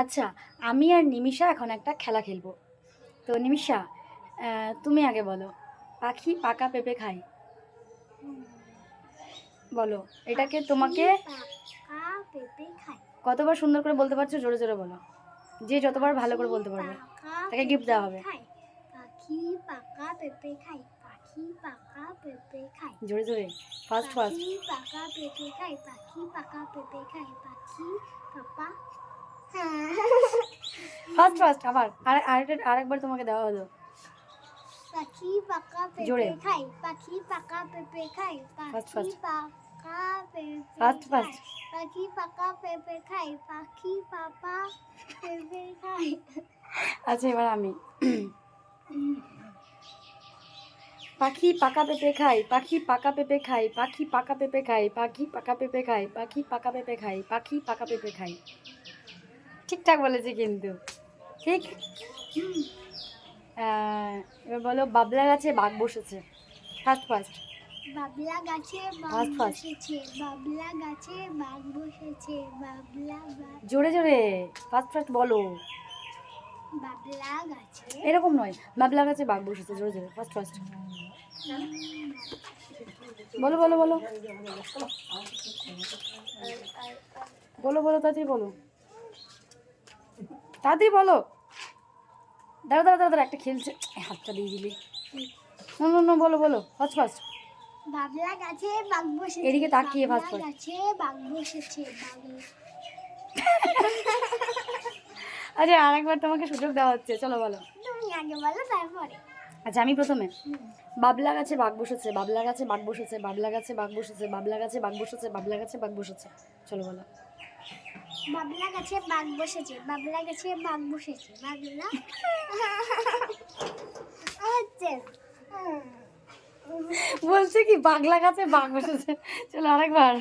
আচ্ছা আমি আর নিমিষা এখন একটা খেলা খেলব। তো নিমিষা তুমি আগে বলো পাখি পাকা পেঁপে খায়? বলো এটাকে তোমাকে কতবার সুন্দর করে বলতে পারছ? জোরে জোরে বলো। যে যতবার ভালো করে বলতে পারবে তাকে গিফট দেওয়া হবে। পাখি পাকা পেঁপে খায় পাখি পাকা পেঁপে খায়। জোরে জোরে পাখি পাকা পেঁপে খায় পাখি পাকা পেঁপে খায় পাখি পাপা ফার্স্ট ফার্স্ট আবার আর আরেকটা আরেকবার তোমাকে দেওয়া হলো পাখি পাকা। পেঁপে খায় পাখি পাকা পেঁপে খাই পাখি পাকা পেঁপে. পাখি পাকা পেঁপে খায় পাখি পাপা পেঁপে খায় আচ্ছা এবার আমি পাখি পাকা পেঁপে খাই পাখি পাকা পেঁপে খাই পাখি পাকা পেঁপে খাই পাখি পাকা পেঁপে খাই পাখি পাকা পেঁপে খাই পাখি পাকা পেঁপে খাই ঠিকঠাক বলেছি কিন্তু। ঠিক? এবার বলো বাবলা গাছে বাঘ বসেছে। ফার্স্ট ফার্স্ট বাবলা গাছে বাঘ. বসেছে বাবলা গাছে বাঘ বসেছে বাবলা জোরে জোরে। ফার্স্ট ফার্স্ট বলো। বাবলা গাছে এরকম নয়। বাবলা গাছে বাঘ বসেছে জোরে জোরে। ফার্স্ট ফার্স্ট বলো বলো বলো। বলো বলো তাড়াতাড়ি বলো। তাড়াতাড়ি বলো। দাঁড়া দাঁড়া দাঁড়া একটা খেলছে। হাতটা দিয়ে দিলি। না না না বলো বলো। ফার্স্ট ফার্স্ট বাবলা গাছে বাঘ বসেছে এদিকে তাকিয়ে fast, fast. গাছে বাঘ বসেছে আরে আরেকবার তোমাকে সুযোগ দেওয়া হচ্ছে। চলো বলো। তুমি আগে বলো তারপরে। আচ্ছা আমি প্রথমে। বাবলা গাছে বাঘ বসেছে বাবলা গাছে বাঘ বসেছে বাবলা গাছে বাঘ বসেছে বাবলা গাছে বাঘ বসেছে বাবলা গাছে বাঘ বসেছে। চলো বলো। বাবলা গাছে বাঘ বসেছে বাবলা গাছে বাঘ বসেছে বাবলা? হচ্ছে বলছে কি বাংলা গাছে বাঘ বসেছে। চলো আরেকবার